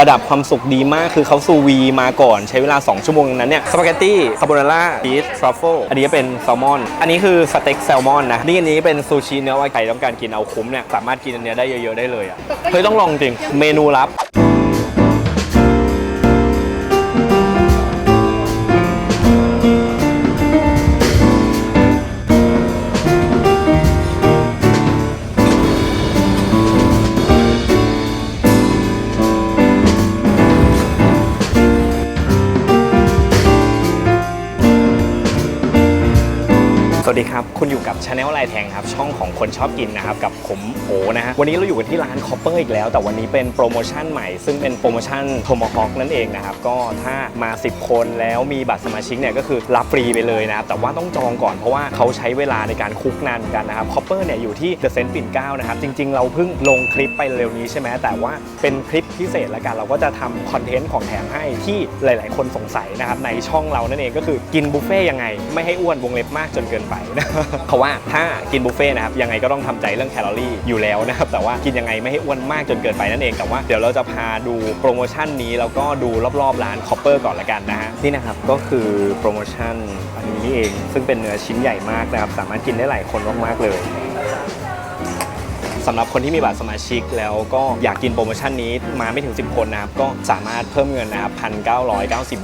ระดับความสุขดีมากคือเขาซูวีมาก่อนใช้เวลา 2 ชั่วโมงนั้นเนี่ยสปาเกตตี้คาโบนาร่าชีสทรัฟเฟิลอันนี้เป็นแซลมอน อันนี้คือสเต็กแซลมอนนะนี่อันนี้เป็นซูชิเนื้อวากิวต้องการกินเอาคุ้มเนี่ยสามารถกินอันเนี้ยได้เยอะๆได้เลยอะเฮ้ยต้องลองจริงเมนูลับ วัสดีครับ คุณอยู่กับชาแนลลายแทงครับ ช่องของคนชอบกินนะครับ กับผมโอนะฮะ วันนี้เราอยู่กันที่ร้านคอปเปอร์อีกแล้ว แต่วันนี้เป็นโปรโมชั่นใหม่ ซึ่งเป็นโปรโมชั่นโทมฮอ k นั่นเองนะครับ ก็ถ้ามา 10 คนแล้วมีบัตรสมาชิกเนี่ยก็คือรับฟรีไปเลยนะครับ แต่ว่าต้องจองก่อนเพราะว่าเขาใช้เวลาในการคุกนานกันนะครับคอปเปอร์เนี่ยอยู่ที่เดอะเซนต์ปิ่นเก้านะครับ จริง ๆ เราเพิ่งลงคลิปไปเร็วนี้ใช่ไหมแต่ว่าเป็นคลิปพิเศษละกัน เราก็จะทำคอนเทนต์ของแถมให้ที่หลาย ๆ คนสงสัยนะครับในช่องเรานั่นเองก็คือกินบุฟเฟ่ยังไงไม่ให้อ้วนวงเล็บมากจนเกินไปนะเพราะว่าถ้ากินบุฟเฟ่นะครับยังไงก็ต้องทำใจเรื่องแคลอรี่อยู่แล้วนะครับแต่ว่ากินยังไงไม่ให้อ้วนมากจนเกินไปนั่นเองแต่ว่าเดี๋ยวเราจะพาดูโปรโมชั่นนี้แล้วก็ดูรอบๆร้านคอปเปอร์ก่อนละกันนะฮะนี่นะครับก็คือโปรโมชั่นอันนี้เอง ซึ่งเป็นเนื้อชิ้นใหญ่มากนะครับสามารถกินได้หลายคนมากๆเลย สำหรับคนที่มีบัตรสมาชิกแล้วก็อยากกินโปรโมชั่นนี้มาไม่ถึง 10 คนนะครับก็สามารถเพิ่มเงินนะครับพันเก้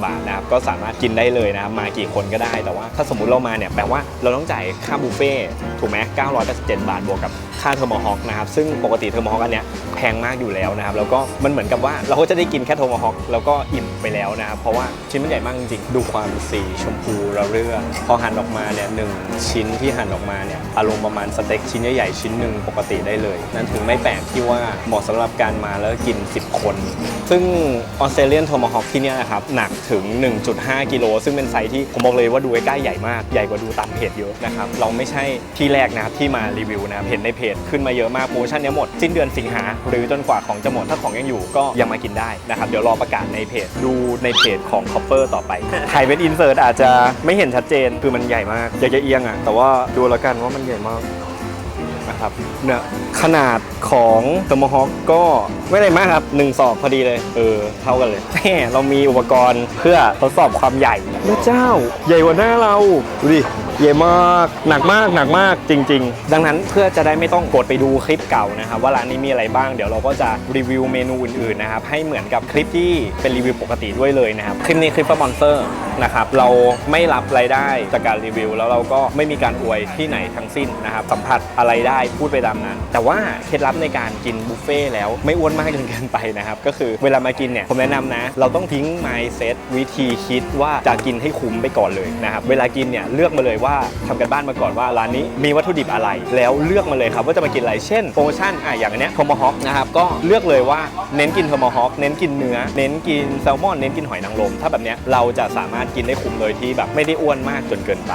บาทนะครับก็สามารถกินได้เลยนะครับมากี่คนก็ได้แต่ว่าถ้าสมมุติเรามาเนี่ยแปลว่าเราต้องจ่ายค่าบุฟเฟ่ต์ถูกไหม987บาทบวกกับ ค่าเทอร์โมฮอคนะครับซึ่งปกติเทอร์โมฮอคอันเนี้ยแพงมากอยู่แล้วนะครับแล้วก็มันเหมือนกับว่าเราก็จะได้กินแค่เทอร์โมฮอคแล้วก็อิ่มไปแล้วนะครับเพราะว่าชิ้นมันใหญ่มากจริงๆดูความสีชมพูระเรื่อพอหั่นออกมาเนี่ยหนึ่งชิ้นที่หั่นออกมาเนี่ยอารมณ์ประมาณสเต็กชิ้นใหญ่ๆชิ้นหนึ่งปกติได้เลย นั่นถึงไม่แปลกที่ว่าเหมาะสำหรับการมาแล้วกิน 10 คน ซึ่งออสเตรเลียนโทมฮอคที่เนี่ยนะครับหนักถึง 1.5 กิโลซึ่งเป็นไซส์ที่ผมบอกเลยว่าดูใกล้ใหญ่มากใหญ่กว่าดูตามเพจเยอะนะครับเราไม่ใช่ที่แรกนะครับที่มารีวิวนะเห็นในเพจขึ้นมาเยอะมากโปรโมชั่นเนี้ยหมด สิ้นเดือนสิงหาหรือจนกว่าของจะหมดถ้าของยังอยู่ก็ยังมากินได้นะครับเดี๋ยวรอประกาศในเพจดูในเพจของ Copper ต่อไปถ่ายเป็นอินเสิร์ตอาจจะไม่เห็นชัดเจนคือมันใหญ่มากอยากจะเอียงอะแต่ว่าดูแล้วกันว่ามันใหญ่มากนะครับเนี่ยขนาดของเทอร์โมฮอคก็ไม่ได้มากครับ1ศอกพอดีเลย เออ เท่ากันเลยแหมเรามีอุปกรณ์เพื่อทดสอบความใหญ่พระเจ้า ใหญ่กว่าหน้าเรา ดูดิ ใหญ่มากหนักมากหนักมากจริง ๆ ดังนั้นเพื่อจะได้ไม่ต้องกดไปดูคลิปเก่านะครับว่าร้านนี้มีอะไรบ้างเดี๋ยวเราก็จะรีวิวเมนูอื่นๆนะครับให้เหมือนกับคลิปที่เป็นรีวิวปกติด้วยเลยนะครับคลิปนี้คลิปสปอนเซอร์นะครับเราไม่รับรายได้จากการรีวิว แล้วเราก็ไม่มีการอวยที่ไหนทั้งสิ้นนะครับสัมผัสอะไรได้พูดไปตามนั้น แต่ว่าเคล็ดลับในการกินบุฟเฟ่ต์แล้วไม่อ้วนมากจนเกินไปนะครับก็คือเวลามากินเนี่ยผมแนะนำนะ เราต้องทิ้ง mindset วิธีคิดว่าจะกินให้คุ้มไปก่อนเลยนะครับเวลากินเนี่ยเลือกมาเลยว่าทำกันบ้านมาก่อนว่าร้านนี้มีวัตถุดิบอะไร แล้วเลือกมาเลยครับว่าจะมากินอะไรเช่นโปรโมชั่นอะอย่างอันเนี้ยโทมฮอคนะครับก็เลือกเลยว่าเน้นกินโทมฮอคเน้นกินเนื้อ เน้นกินแซลมอน เน้นกินหอยนางรมถ้าแบบเนี้ยเราจะสามารถกินได้คุ้มโดยที่แบบไม่ได้อ้วนมากจนเกินไป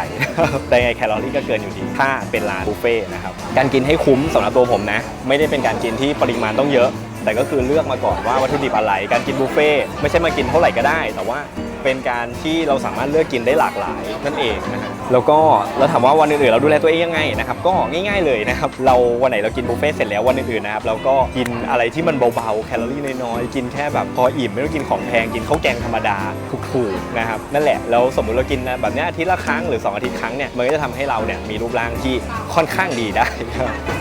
แต่ไงแคลอรี่ก็เกินอยู่ดีถ้าเป็นร้านบุฟเฟ่ต์นะครับการกินให้คุ้มสำหรับตัวผมนะ ไม่ได้เป็นการกินที่ปริมาณต้องเยอะแต่ก็คือเลือกมาก่อนว่าวัตถุดิบอะไร การกินบุฟเฟ่ต์ไม่ใช่มากินเท่าไหร่ก็ได้ แต่ว่า เป็นการที่เราสามารถเลือกกินได้หลากหลายนั่นเองนะฮะแล้วก็เราถามว่าวันอื่นๆเราดูแลตัวเองยังไงนะครับก็ง่ายๆเลยนะครับเราวันไหนเรากินบุฟเฟ่ต์เสร็จแล้ววันอื่นๆนะครับเราก็กินอะไรที่มันเบาๆแคลอรี่น้อยๆกินแค่แบบพออิ่มไม่ต้องกินของแพงกินข้าวแกงธรรมดาถูกๆนะครับนั่นแหละแล้วสมมุติเรากินแบบเนี้ยอาทิตย์ละครั้งหรือสองอาทิตย์ครั้งเนี่ยมันก็จะทำให้เราเนี่ยมีรูปร่างที่ค่อนข้างดีได้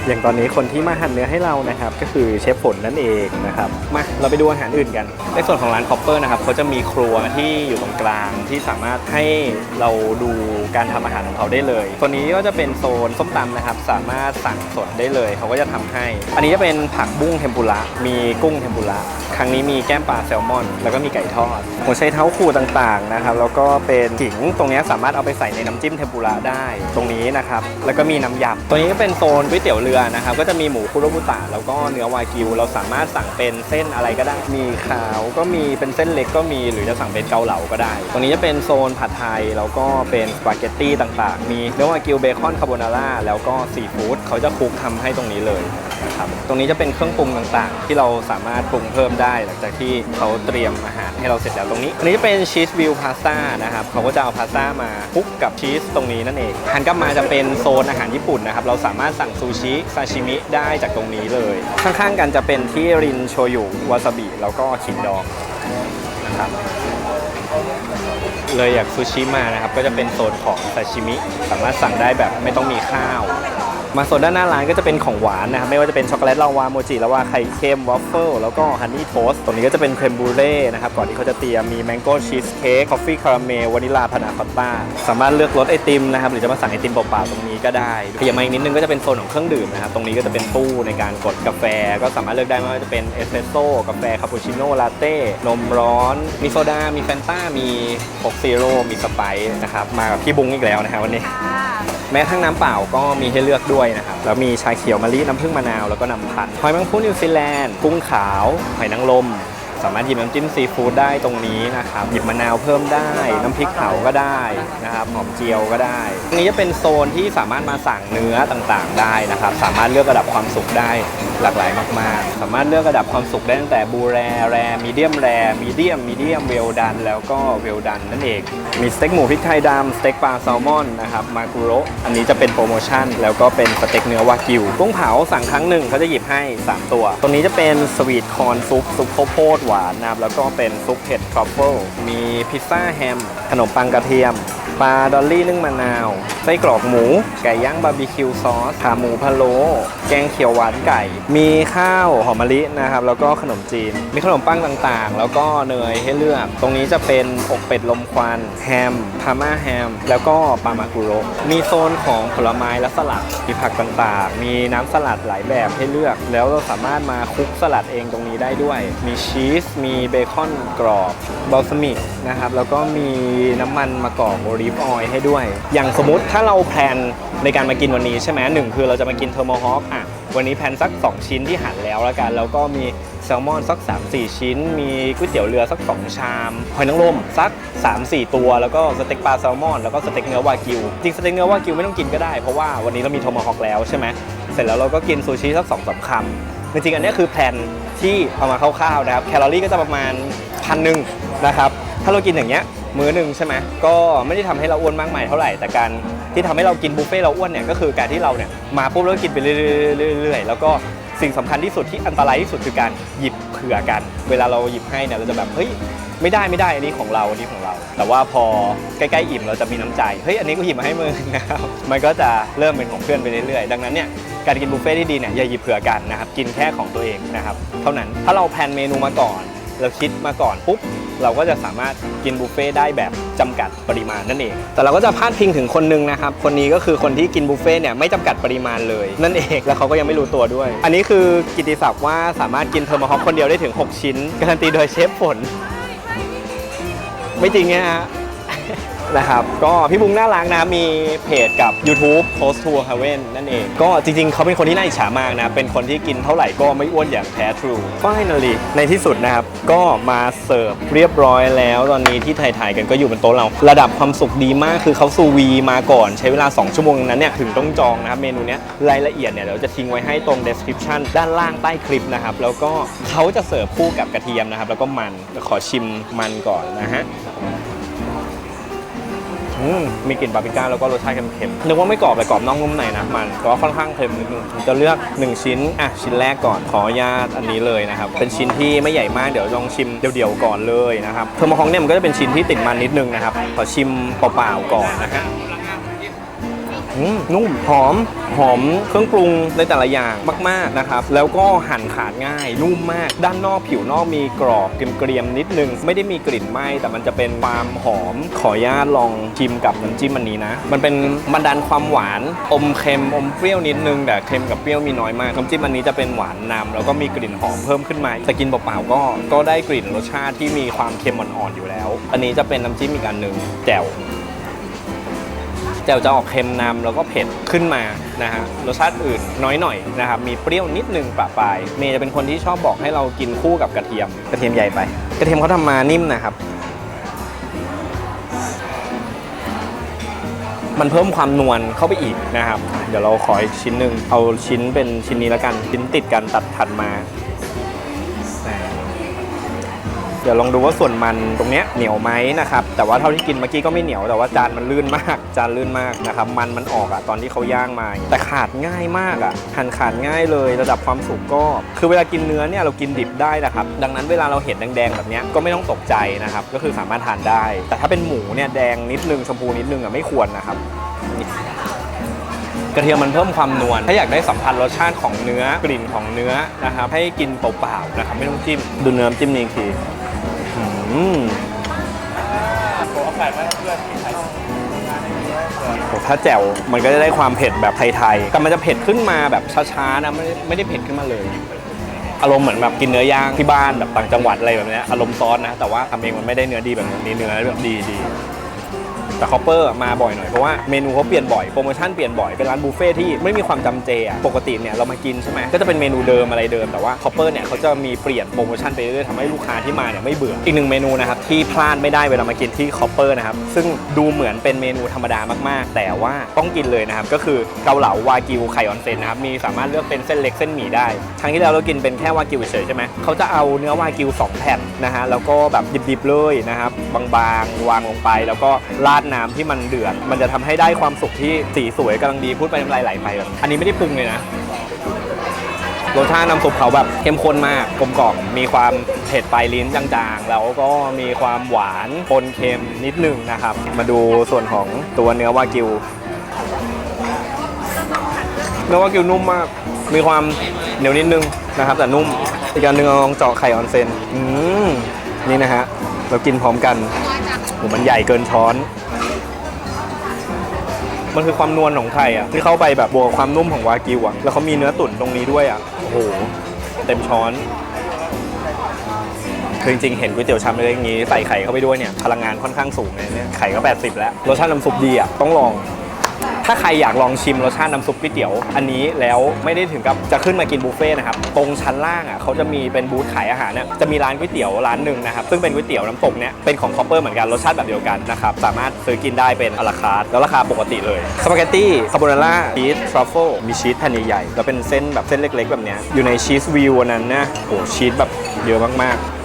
อย่างตอนนี้คนที่มาหั่นเนื้อให้เรานะครับก็คือเชฟฝนนั่นเองนะครับมาเราไปดูอาหารอื่นกันในส่วนของร้านคอปเปอร์นะครับเขาจะมีครัวที่อยู่ตรงกลางที่สามารถให้เราดูการทำอาหารของเขาได้เลย ตัวนี้ก็จะเป็นโซนส้มตำนะครับ สามารถสั่งสดได้เลย เขาก็จะทำให้ อันนี้จะเป็นผักบุ้งเทมปุระมีกุ้งเทมปุระ ครั้งนี้มีแก้มปลาแซลมอน แล้วก็มีไก่ทอดหัวไชเท้าคูต่างๆนะครับ แล้วก็เป็นขิงตรงนี้สามารถเอาไปใส่ในน้ำจิ้มเทมปุระได้ตรงนี้นะครับ แล้วก็มีน้ำยำตัวนี้ก็เป็นโซนก๋วยเตี๋ยวเรือนะครับ ก็จะมีหมูคุโรบุตะแล้วก็เนื้อวากิว เราสามารถสั่งเป็นเส้นอะไรก็ได้ มีขาวก็มีเป็นเส้นเล็กก็มีหรือจะสั่งเป็นเกาเหลาก็ได้ ตรงนี้จะเป็นโซนผัดไทยแล้วก็เป็นสปาเกตตี้ต่างๆ มีเนื้อวากิวเบคอนคาโบนาร่าแล้วก็ซีฟู้ดเขาจะคลุกทำให้ตรงนี้เลยนะครับตรงนี้จะเป็นเครื่องปรุงต่างๆ ที่เราสามารถปรุงเพิ่มได้ได้หลังจากที่เขาเตรียมอาหารให้เราเสร็จแล้วตรงนี้อันนี้จะเป็นชีสวิวพาสต้านะครับเขาก็จะเอาพาสต้ามาคลุกกับชีสตรงนี้นั่นเองหันกลับมาจะเป็นโซนอาหารญี่ปุ่นนะครับเราสามารถสั่งซูชิซาชิมิได้จากตรงนี้เลย ข้างๆกันจะเป็นที่รินโชยุวาซาบิแล้วก็ขิงดองนะครับเลยอยากซูชิมานะครับ ก็จะเป็นโซนของซาชิมิ สามารถสั่งได้แบบไม่ต้องมีข้าว มาโซนด้านหน้าร้านก็จะเป็นของหวานนะครับไม่ว่าจะเป็นช็อกโกแลตลาวาโมจิลาวาไข่เค็มวอฟเฟิลแล้วก็ฮันนี่โทสต์ตรงนี้ก็จะเป็นเครมบูเล่นะครับก่อนที่เขาจะเตรียมมีแมงโก้ชีสเค้กคอฟฟี่คาราเมลวานิลาพานาคอตต้าสามารถเลือกรสไอติมนะครับหรือจะมาสั่งไอติมเปล่าๆตรงนี้ก็ได้ขยับมาอีกนิดนึงก็จะเป็นโซนของเครื่องดื่มนะครับตรงนี้ก็จะเป็นตู้ในการกดกาแฟ ก็สามารถเลือกได้ไม่ว่าจะเป็นเอสเปรสโซ่กาแฟคาปูชิโน่ลาเต้นมร้อนมีโซดามีแฟนต้ามีโคกซีโร่มีสไปซ์นะครับมากับพี่บุ้งอีกแล้วนะครับวันนี้ แม้ทั้งน้ำเปล่าก็มีให้เลือกด้วยนะครับ แล้วมีชาเขียวมะลิน้ำผึ้งมะนาวแล้วก็น้ำพันหอยแมงผู้นิวซีแลนด์กุ้งขาว หอยนางรม สามารถหยิบน้ำจิ้มซีฟู้ดได้ตรงนี้นะครับ หยิบมะนาวเพิ่มได้ น้ำพริกเผาก็ได้นะครับ หอมเจียวก็ได้ ตรงนี้จะเป็นโซนที่สามารถมาสั่งเนื้อต่างๆได้นะครับ สามารถเลือกระดับความสุกได้หลากหลายมาก ๆ สามารถเลือกระดับความสุกได้ตั้งแต่บูแรแรมีเดียมแรมีเดียมมีเดียมเวลดันแล้วก็เวลดันนั่นเอง มีสเต็กหมูพริกไทยดำสเต็กปลาแซลมอนนะครับ มากุโรอันนี้จะเป็นโปรโมชั่น แล้วก็เป็นสเต็กเนื้อวากิวกุ้งเผาสั่งครั้งหนึ่งเขาจะหยิบให้ 3 ตัว ตรงนี้จะเป็นสวีทคอนซุปซุปข้าวโพดหวานนะครับแล้วก็เป็นซุปเห็ดทรัฟเฟิลมีพิซซ่าแฮม ขนมปังกระเทียม ปลาดอลลี่นึ่งมะนาว ไส้กรอกหมู ไก่ย่างบาร์บีคิวซอส ขาหมูพะโล้แกงเขียวหวานไก่ มีข้าวหอมมะลินะครับ แล้วก็ขนมจีน มีขนมปังต่างๆ แล้วก็เนยให้เลือก ตรงนี้จะเป็นอกเป็ดลมควัน แฮม พาม่าแฮม แล้วก็ปามากุโรมีโซนของผลไม้และสลัด มีผักต่างๆ มีน้ำสลัดหลายแบบให้เลือก แล้วเราสามารถมาคลุกสลัดเองตรงนี้ได้ด้วย มีชีส มีเบคอนกรอบ บอลซามิกนะครับ แล้วก็มีน้ำมันมะกอกโอลิฟออยล์ให้ด้วย อย่างสมมติถ้าเราแพลนในการมากินวันนี้ใช่ไหมหนึ่งคือเราจะมากินเทอร์โมฮอคอะวันนี้แพลนสัก 2 ชิ้นที่หั่นแล้วแล้วกันแล้วก็มีแซลมอนสัก 3-4 ชิ้น มีก๋วยเตี๋ยวเรือสัก 2 ชามหอยนางรมสัก 3-4 ตัว แล้วก็สเต็กปลาแซลมอนแล้วก็สเต็กเนื้อวากิว จริงสเต็กเนื้อวากิวไม่ต้องกินก็ได้เพราะว่าวันนี้เรามีโทมฮอคแล้วใช่ไหมเสร็จแล้วเราก็กินซูชิสักสองสามคำจริงๆอันนี้คือแผนที่เอามาคร่าวๆนะครับแคลอรี่ก็จะประมาณพันหนึ่งนะครับถ้าเรากินอย่างเงี้ย มื้อหนึ่งใช่ไหมก็ไม่ได้ทำให้เราอ้วนมากมายเท่าไหร่ แต่การที่ทำให้เรากินบุฟเฟ่ต์เราอ้วนเนี่ยก็คือการที่เราเนี่ยมาปุ๊บแล้วกินไปเรื่อยๆแล้วก็สิ่งสำคัญที่สุดที่อันตรายที่สุดคือการหยิบเผื่อกัน เวลาเราหยิบให้เนี่ยเราจะแบบเฮ้ยไม่ได้ไม่ได้อันนี้ของเราอันนี้ของเรา แต่ว่าพอใกล้ๆอิ่มเราจะมีน้ำใจเฮ้ยอันนี้ก็หยิบมาให้มึงนะครับมันก็จะเริ่มเป็นของเพื่อนไปเรื่อยๆ ดังนั้นเนี่ยการกินบุฟเฟ่ที่ดีเนี่ยอย่าหยิบเผื่อกันนะครับกินแค่ของตัวเองนะครับเท่านั้นถ้าเราแพลนเมนูมาก่อน เราคิดมาก่อนปุ๊บเราก็จะสามารถกินบุฟเฟ่ได้แบบจำกัดปริมาณนั่นเอง แต่เราก็จะพาดพิงถึงคนหนึงนะครับ คนนี้ก็คือคนที่กินบุฟเฟ่เนี่ยไม่จำกัดปริมาณเลย นั่นเอง แล้วเขาก็ยังไม่รู้ตัวด้วย อันนี้คือกิติศัพท์ว่าสามารถกินเทอร์มฮอคคนเดียวได้ถึง 6 ชิ้น การันตีโดยเชฟฝน ไม่จริงนะฮะ นะครับ ก็พี่บุ้งน่ารักนะ มีเพจกับ YouTube Post to Heaven นั่นเอง ก็จริงๆ เขาเป็นคนที่น่าอิจฉามากนะ เป็นคนที่กินเท่าไหร่ก็ไม่อ้วนอย่างแท้ทรู Finally ในที่สุดนะครับ ก็มาเสิร์ฟเรียบร้อยแล้ว ตอนนี้ที่ถ่ายๆกันก็อยู่บนโต๊ะเรา ระดับความสุขดีมากคือเขาซูวีมาก่อนใช้เวลา 2 ชั่วโมงนั้นเนี่ยถึงต้องจองนะครับเมนูเนี้ยรายละเอียดเนี่ยเดี๋ยวจะทิ้งไว้ให้ตรง description ด้านล่างใต้คลิปนะครับแล้วก็เขาจะเสิร์ฟคู่กับกระเทียมนะครับแล้วก็มันขอชิมมันก่อนนะฮะ อืมมีกลิ่นปาปริก้าแล้วก็รสชาติเค็มๆนึกว่าไม่กรอบแต่กรอบนอกนุ่มในนะมันก็ค่อนข้างเค็มนิดนึงผมจะเลือก 1 ชิ้นอะชิ้นแรกก่อนขออนุญาตอันนี้เลยนะครับเป็นชิ้นที่ไม่ใหญ่มากเดี๋ยวลองชิมเดี่ยวๆก่อนเลยนะครับเทอร์โมฮองเนี่ยมันก็จะเป็นชิ้นที่ติดมันนิดนึงนะครับขอชิมเปล่าๆก่อนนะฮะ นุ่มหอมหอมเครื่องปรุงในแต่ละอย่างมาก ๆนะครับ แล้วก็หั่นขาดง่าย นุ่มมาก ด้านนอกผิวนอกมีกรอบเกรียมๆนิดนึง ไม่ได้มีกลิ่นไหม้แต่มันจะเป็นความหอมขออนุญาตลองชิมกับน้ำจิ้มอันนี้นะ มันเป็นบันดาลความหวาน อมเค็มอมเปรี้ยวนิดนึงแต่เค็มกับเปรี้ยวมีน้อยมากน้ำจิ้มอันนี้จะเป็นหวานนำแล้วก็มีกลิ่นหอมเพิ่มขึ้นมาแต่กินเปล่าๆก็ก็ได้กลิ่นรสชาติที่มีความเค็มอ่อนๆอยู่แล้ว อันนี้จะเป็นน้ำจิ้มอีกอันหนึ่งแจ่ว จ่วจะออกเค็มนำแล้วก็เผ็ดขึ้นมานะฮะรสชาติอื่นน้อยหน่อยนะครับมีเปรี้ยวนิดนึงปะปลายเมย์จะเป็นคนที่ชอบบอกให้เรากินคู่กับกระเทียม กระเทียมใหญ่ไป กระเทียมเขาทำมานิ่มนะครับ มันเพิ่มความนวลเข้าไปอีกนะครับ เดี๋ยวเราขออีกชิ้นหนึ่งเอาชิ้นเป็นชิ้นนี้แล้วกันชิ้นติดกันตัดถัดมา ดี๋ยวลองดูว่าส่วนมันตรงเนี้ยเหนียวไหมนะครับ แต่ว่าเท่าที่กินเมื่อกี้ก็ไม่เหนียวแต่ว่าจานมันลื่นมาก จานลื่นมากนะครับ มันมันออกอะตอนที่เขาย่างมา แต่ขาดง่ายมากอะหั่นขาดง่ายเลยระดับความสุกก็ คือเวลากินเนื้อเนี่ยเรากินดิบได้นะครับ ดังนั้นเวลาเราเห็นแดงๆแบบนี้ก็ไม่ต้องตกใจนะครับ ก็คือสามารถทานได้ แต่ถ้าเป็นหมูเนี่ยแดงนิดนึงชมพูนิดนึงอะไม่ควรนะครับกระเทียมมันเพิ่มความนวล ถ้าอยากได้สัมผัสรสชาติของเนื้อกลิ่นของเนื้อนะครับ ให้กินเปล่าๆนะครับ ไม่ต้องจิ้ม ดูเนื้อจิ้มนี่ที อืมโอ้ถ้าแจ่วมันก็จะได้ความเผ็ดแบบไทยๆ แต่มันจะเผ็ดขึ้นมาแบบช้าๆนะไม่ได้ไม่ได้เผ็ดขึ้นมาเลย อารมณ์เหมือนแบบกินเนื้อย่างที่บ้านแบบต่างจังหวัดอะไรแบบเนี้ยอารมณ์ซอสนะ แต่ว่าทำเองมันไม่ได้เนื้อดีแบบนี้เนื้อแบบดีดี แต่คอปเปอร์มาบ่อยหน่อยเพราะว่าเมนูเขาเปลี่ยนบ่อยโปรโมชั่นเปลี่ยนบ่อยเป็นร้านบุฟเฟ่ที่ไม่มีความจำเจอะปกติเนี่ยเรามากินใช่ไหมก็จะเป็นเมนูเดิมอะไรเดิมแต่ว่าคอปเปอร์เนี่ยเขาจะมีเปลี่ยนโปรโมชั่นไปเรื่อยๆทำให้ลูกค้าที่มาเนี่ยไม่เบื่ออีกหนึ่งเมนูนะครับที่พลาดไม่ได้เวลามากินที่คอปเปอร์นะครับซึ่งดูเหมือนเป็นเมนูธรรมดามากๆ แต่ว่าต้องกินเลยนะครับก็คือเกาเหลาวากิวไข่ออนเซนนะครับมีสามารถเลือกเป็นเส้นเล็กเส้นหมี่ได้ ครั้งที่แล้วเรากินเป็นแค่วากิวเฉยใช่ไหมเขาจะเอาเนื้อวากิวสองแผ่นนะฮะแล้วก็แบบดิบๆเลยนะครับบางๆวางลงไปแล้วก็ราดน้ำที่มันเดือด มันจะทำให้ได้ความสุกที่สีสวยกำลังดีพูดไปน้ำลายไหลไปแบบอันนี้ไม่ได้ปรุงเลยนะรสชาติน้ำซุปเขาแบบเข้มข้นมากกลมกล่อมมีความเผ็ดปลายลิ้นจางๆ แล้วก็มีความหวานปนเค็มนิดนึงนะครับ มาดูส่วนของตัวเนื้อวากิว เนื้อวากิวนุ่มมาก มีความเหนียวนิดนึงนะครับ แต่นุ่มอีกอันหนึ่งเราลองเจาะไข่ออนเซนอืมนี่นะฮะเรากินพร้อมกันโหมันใหญ่เกินช้อน มันคือความนวลของไข่อะที่เข้าไปแบบบวกกับความนุ่มของวากิวอะแล้วเขามีเนื้อตุ๋นตรงนี้ด้วยอะโอ้โหเต็มช้อนคือจริงๆ เห็นก๋วยเตี๋ยวชามเล็กๆอย่างนี้ใส่ไข่เข้าไปด้วยเนี่ยพลังงานค่อนข้างสูงเลยเนี่ยไข่ก็ 80 แล้วรสชาติน้ำซุปดีอะต้องลอง ถ้าใครอยากลองชิมรสชาติน้ำซุปก๋วยเตี๋ยว อันนี้แล้วไม่ได้ถึงกับจะขึ้นมากินบุฟเฟ่นะครับตรงชั้นล่างอะเขาจะมีเป็นบูธขายอาหารเนี่ยจะมีร้านก๋วยเตี๋ยวร้านหนึ่งนะครับซึ่งเป็นก๋วยเตี๋ยวน้ำตกเนี่ยเป็นของคอปเปอร์เหมือนกันรสชาติแบบเดียวกันนะครับสามารถซื้อกินได้เป็นอลาคาร์ทแล้วราคาปกติเลยสปาเกตตี้คาโบนาร่าชีสทรัฟเฟิลมีชีสแผ่นใหญ่ๆแล้วเป็นเส้นแบบเส้นเล็ก ๆ แบบเนี้ยอยู่ในชีสวิวนั้นนะโอ้ชีสแบบเยอะมากๆ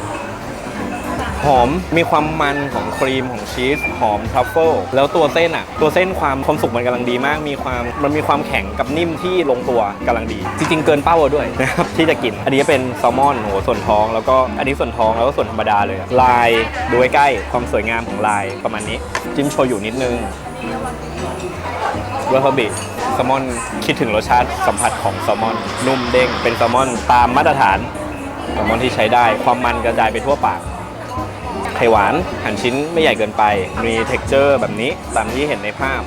หอมมีความมันของครีมของชีส หอมทรัฟเฟิลแล้วตัวเส้นอะ ตัวเส้นความความสุกมันกำลังดีมาก มีความมันมีความแข็งกับนิ่มที่ลงตัวกำลังดี จริง ๆ เกินเป้าด้วยนะครับที่จะกิน อันนี้เป็นแซลมอนโหส่วนท้อง แล้วก็อันนี้ส่วนท้องแล้วก็ส่วนธรรมดาเลย ลายดูใกล้ๆความสวยงามของลายประมาณนี้ จิ้มโชยุนิดนึงวาซาบิแซลมอนคิดถึงรสชาติสัมผัสของแซลมอน นุ่มเด้งเป็นแซลมอนตามมาตรฐานแซลมอนที่ใช้ได้ความมันกระจายไปทั่วปาก ข่หวานหั่นชิ้นไม่ใหญ่เกินไป มีเท็กเจอร์แบบนี้ตามที่เห็นในภาพ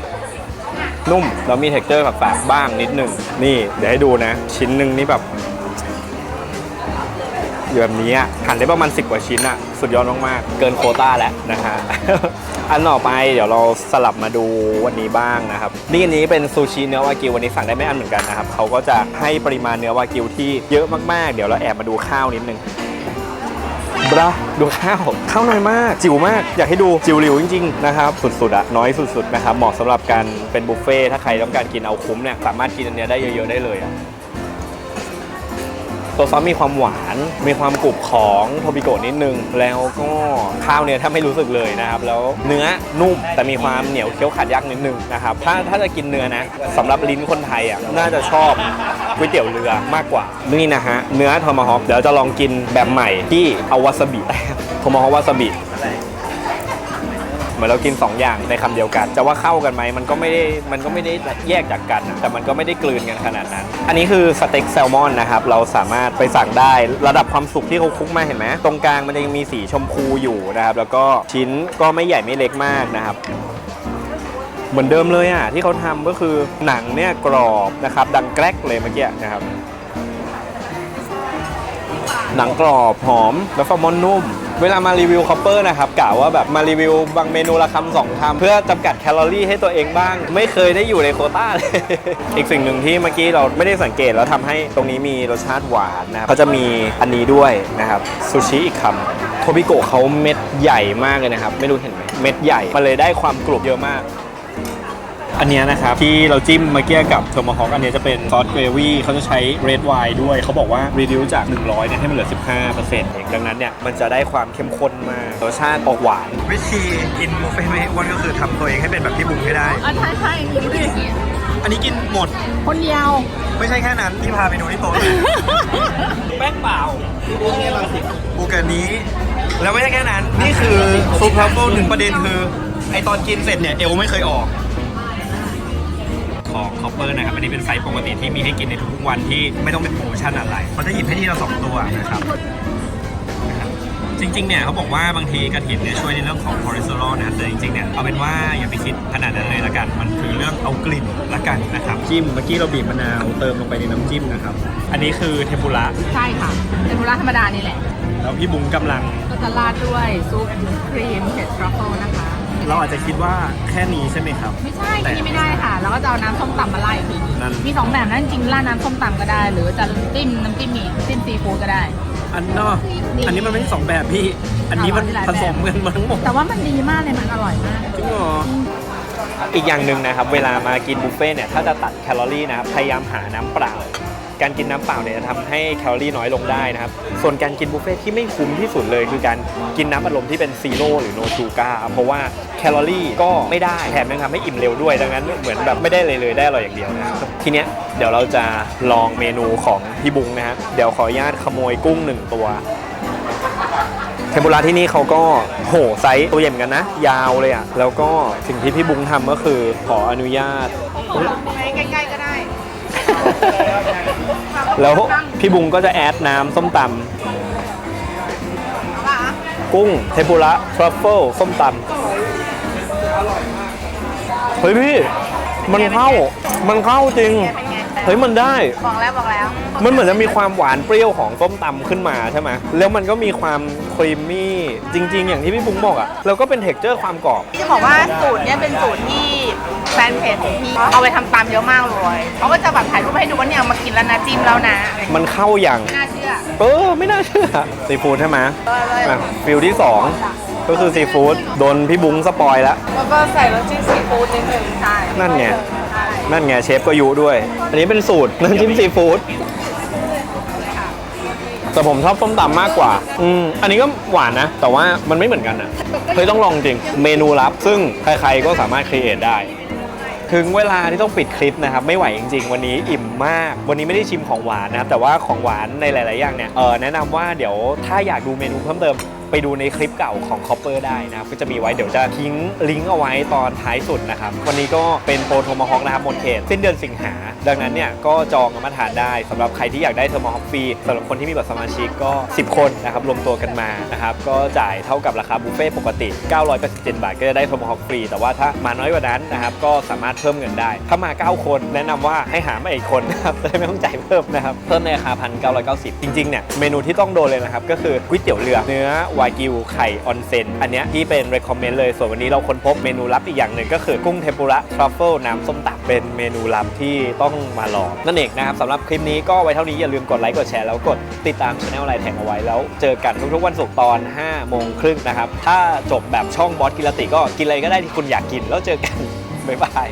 นุ่มแล้วมีเท็กเจอร์ฝาดๆบ้างนิดหนึ่งนี่เดี๋ยวให้ดูนะ ชิ้นหนึ่งนี่แบบอยู่แบบนี้อะหั่นได้ประมาณ 10 กว่าชิ้นอะสุดยอดมากๆ เกินโคต้าแล้วนะฮะอันต่อไปเดี๋ยวเราสลับมาดูวันนี้บ้างนะครับ นี่อันนี้เป็นซูชิเนื้อวากิววันนี้สั่งได้ไม่อันเหมือนกันนะครับเขาก็จะให้ปริมาณเนื้อวากิวที่เยอะมากๆ เดี๋ยวเราแอบมาดูข้าวนิดนึง ระดูข้าวข้าวน้อยมาก จิ๋วมาก อยากให้ดูจิ๋วหลิวจริงๆนะครับสุดๆอะน้อยสุดๆนะครับเหมาะสำหรับการเป็นบุฟเฟ่ถ้าใครต้องการกินเอาคุ้มเนี่ยสามารถกินอันเนี้ยได้เยอะๆได้เลยอะ ตัวซอสมีความหวาน มีความกรุบของโทบิโกะนิดนึง แล้วก็ข้าวเนี่ยถ้าไม่รู้สึกเลยนะครับ แล้วเนื้อนุ่มแต่มีความเหนียวเคี้ยวขาดยากนิดนึงนะครับ ถ้าถ้าจะกินเนื้อนะสำหรับลิ้นคนไทยอะน่าจะชอบก๋วยเตี๋ยวเรือมากกว่า นี่นะฮะ เนื้อทอมาฮอกเดี๋ยวจะลองกินแบบใหม่ที่เอาวาซาบิโทมาฮอกวาซาบิ เหมือนเรากิน 2 อย่างในคำเดียวกัน จะว่าเข้ากันไหมมันก็ไม่ได้มันก็ไม่ได้แยกจากกัน แต่มันก็ไม่ได้กลืนกันขนาดนั้น อันนี้คือสเต็กแซลมอนนะครับเราสามารถไปสั่งได้ระดับความสุกที่เขาคุกมาเห็นไหมตรงกลางมันยังมีสีชมพูอยู่นะครับแล้วก็ชิ้นก็ไม่ใหญ่ไม่เล็กมากนะครับเหมือนเดิมเลยอะที่เขาทำก็คือหนังเนี่ยกรอบนะครับดังแกรกเลยเมื่อกี้นะครับ หนังกรอบหอมแล้วแซลมอนนุ่ม เวลามารีวิวคอปเปอร์นะครับกะว่าแบบมารีวิวบางเมนูละคำสองคำเพื่อจำกัดแคลอรี่ให้ตัวเองบ้าง ไม่เคยได้อยู่ในโคต้าเลย อีกสิ่งหนึ่งที่เมื่อกี้เราไม่ได้สังเกตแล้วทำให้ตรงนี้มีรสชาติหวานนะครับเขาจะมีอันนี้ด้วยนะครับซูชิอีกคำโทบิโกะเขาเม็ดใหญ่มากเลยนะครับ ไม่รู้เห็นไหมเม็ดใหญ่มันเลยได้ความกรุบเยอะมาก อันเนี้ยนะครับ ที่เราจิ้มเมื่อกี้กับเทอร์มฮอกอันเนี้ยจะเป็นซอสเกรวี่เขาจะใช้เรดไวน์ด้วย เขาบอกว่ารีดิวจาก 100เนี่ยให้มันเหลือ 15%เองดังนั้นเนี่ยมันจะได้ความเข้มข้นมากรสชาติออกหวาน วิธีกินบุฟเฟ่ไม่ให้อ้วนก็คือทำตัวเองให้เป็นแบบที่บุ้งให้ได้อ๋อใช่ใช่ดูดิอันนี้กินหมด คนเดียว ไม่ใช่แค่นั้นที่พาไปดูที่โต๊ะเลย แป้งเปล่าบูกันนี้ แล้วไม่ใช่แค่นั้น นี่คือซุปทรัฟเฟิลหนึ่งประเด็นคือ ไอตอนกินเสร็จเนี่ย เอวไม่เคยออกของค อปเปอร์นะครับอันนี้เป็นไซส์ปกติที่มีให้กินในทุกๆวันที่ไม่ต้องเป็นโปรโมชั่นอะไรเขาจะหยิบให้ที่เราสองตัวนะครับ จริงๆเนี่ยเขาบอกว่าบางทีกระถินเนี่ยช่วยในเรื่องของคอเลสเตอรอลนะแต่จริงๆเนี่ยเอาเป็นว่าอย่าไปคิดขนาดนั้นเลยละกัน มันคือเรื่องเอากลิ่นละกันนะครับจิ้มเมื่อกี้เราบีบมะนาวเติมลงไปในน้ำจิ้มนะครับ อันนี้คือเทมปุระใช่ค่ะเป็นมูราธรรมดานี่แหละแล้วพี่บุ้งกำลังก็จะราดด้วยซุปครีมเผ็ดทรัฟเฟิลนะคะ เราอาจจะคิดว่าแค่นี้ใช่ไหมครับ ไม่ใช่ที่นี่ไม่ได้ค่ะ แล้วก็จะเอาน้ำส้มตำมาไล่อีกทีนั่น มีสองแบบนะจริงๆราดน้ำส้มตำก็ได้ หรือจะจิ้มน้ำจิ้มมีจิ้มซีฟู้ดก็ได้ อันเนาะอันนี้มันไม่ใช่สองแบบพี่ อันนี้มันหลายผแบบสมกันมาทั้งหมดแต่ว่ามันดีมากเลยมันอร่อยมาก จริงเหรอ อีกอย่างหนึ่งนะครับ เวลามากินบุฟเฟ่ต์เนี่ย ถ้าจะตัดแคลอรี่นะครับ พยายามหาน้ำเปล่า การกินน้ำเปล่าเนี่ยจะทำให้แคลอรี่น้อยลงได้นะครับ ส่วนการกินบุฟเฟ่ต์ที่ไม่คุ้มที่สุดเลย คือการกินน้ำอัดลมที่เป็นซีโร่หรือโนชูการ์เพราะว่าแคลอรี่ก็ไม่ได้แถมยังทำให้อิ่มเร็วด้วย ดังนั้นเหมือนแบบไม่ได้เลยเลยได้อร่อยอย่างเดียวนะครับทีเนี้ยเดี๋ยวเราจะลองเมนูของพี่บุงนะฮะเดี๋ยวขออนุญาตขโมยกุ้งหนึ่งตัวเทมปุระที่นี่เขาก็โหไซส์ตัวใหญ่เหมือนกันนะ ยาวเลยอะ่ะ แล้วก็สิ่งที่พี่บุ้งทำก็คือขออนุญาตใกล้ๆก็ได้ แล้วพี่บุ้งก็จะแอดน้ำส้มตำกุ้งเทมปุระทรัฟเฟิลส้มตำเฮ้ยพี่ มันเข้า มันเข้าจริง เฮ้ยมันได้ บอกแล้วบอกแล้ว มันเหมือนจะมีความหวานเปรี้ยวของส้มตำขึ้นมาใช่ไหมแล้วมันก็มีความครีมมี่จริง ๆ อย่างที่พี่บุ้งบอกอะ่ะแล้วก็เป็นเท็กเจอร์ความกรอบที่จะบอกว่าสูตรเนี้ยเป็นสูตรที่ แฟนเพจของพี่เอาไปทำตามเยอะมากเลยเขาก็จะแบบถ่ายรูปให้ดูว่าเนี่ยเอามากินแล้วนะจิ้มแล้วนะอะไรอย่างเงี้ยมันเข้าอย่างไม่น่าเชื่อ เออ ไม่น่าเชื่อซีฟู้ดใช่ไหมเลยเลย อะฟิลที่2ก็คือซีฟู้ดโดนพี่บุ้งสปอยแล้ว แล้วก็ใส่น้ำจิ้มซีฟู้ดนิดนึงใช่นั่นไง ใช่นั่นไงเชฟก็ยุด้วย อันนี้เป็นสูตรน้ำจิ้มซีฟู้ดแต่ผมชอบส้มตำมากกว่า อืมอันนี้ก็หวานนะ แต่ว่ามันไม่เหมือนกันอะเฮ้ยต้องลองจริง เมนูลับ ซึ่งใครๆก็สามารถครีเอทได้ ถึงเวลาที่ต้องปิดคลิปนะครับไม่ไหวจริง ๆ วันนี้อิ่มมาก วันนี้ไม่ได้ชิมของหวานนะครับแต่ว่าของหวานในหลาย ๆ อย่างเนี่ยเออแนะนำว่าเดี๋ยวถ้าอยากดูเมนูเพิ่มเติม ไปดูในคลิปเก่าของ Copper ได้นะครับก็จะมีไว้เดี๋ยวจะทิ้งลิงก์เอาไว้ตอนท้ายสุดนะครับ วันนี้ก็เป็นโปรโทมาฮอกนะครับหมดเขตสิ้นเดือนสิงหา ดังนั้นเนี่ยก็จองกันมาทานได้สำหรับใครที่อยากได้เทอร์มาฮอกฟรีสำหรับคนที่มีบัตรสมาชิกก็ 10 คนนะครับรวมตัวกันมานะครับก็จ่ายเท่ากับราคาบุฟเฟ่ต์ปกติ 987 บาท ก็จะได้เทอร์มาฮอกฟรีแต่ว่าถ้ามาน้อยกว่านั้นนะครับก็สามารถเพิ่มเงินได้ ถ้ามา 9 คนแนะนำว่าให้หามาอีกคนนะครับจะได้ไม่ต้องจ่ายเพิ่มนะครับเพิ่มในราคา1,990 จริงๆเนี่ยเมนูที่ต้องโดนเลยนะครับก็คือก๋วยเตี๋ยวเรือเนื้อวากิวไข่ออนเซนอันเนี้ยที่เป็น recommend เลยส่วนวันนี้เราค้นพบเมนูลับอีกอย่างหนึ่งก็คือกุ้งเทมปุระทรัฟเฟิลน้ำส้มตำเป็นเมนูลับที่ต้องมาลองนั่นเองนะครับสำหรับคลิปนี้ก็ไว้เท่านี้อย่าลืมกดไลค์กดแชร์แล้วกดติดตามช anel ไลน์แทงเอาไว้แล้วเจอกันทุกๆวันศุกร์ตอน5โมงครึ่งนะครับถ้าจบแบบช่องบอสกิรติก็กินอะไรก็ได้ที่คุณอยากกินแล้วเจอกันบ๊ายบาย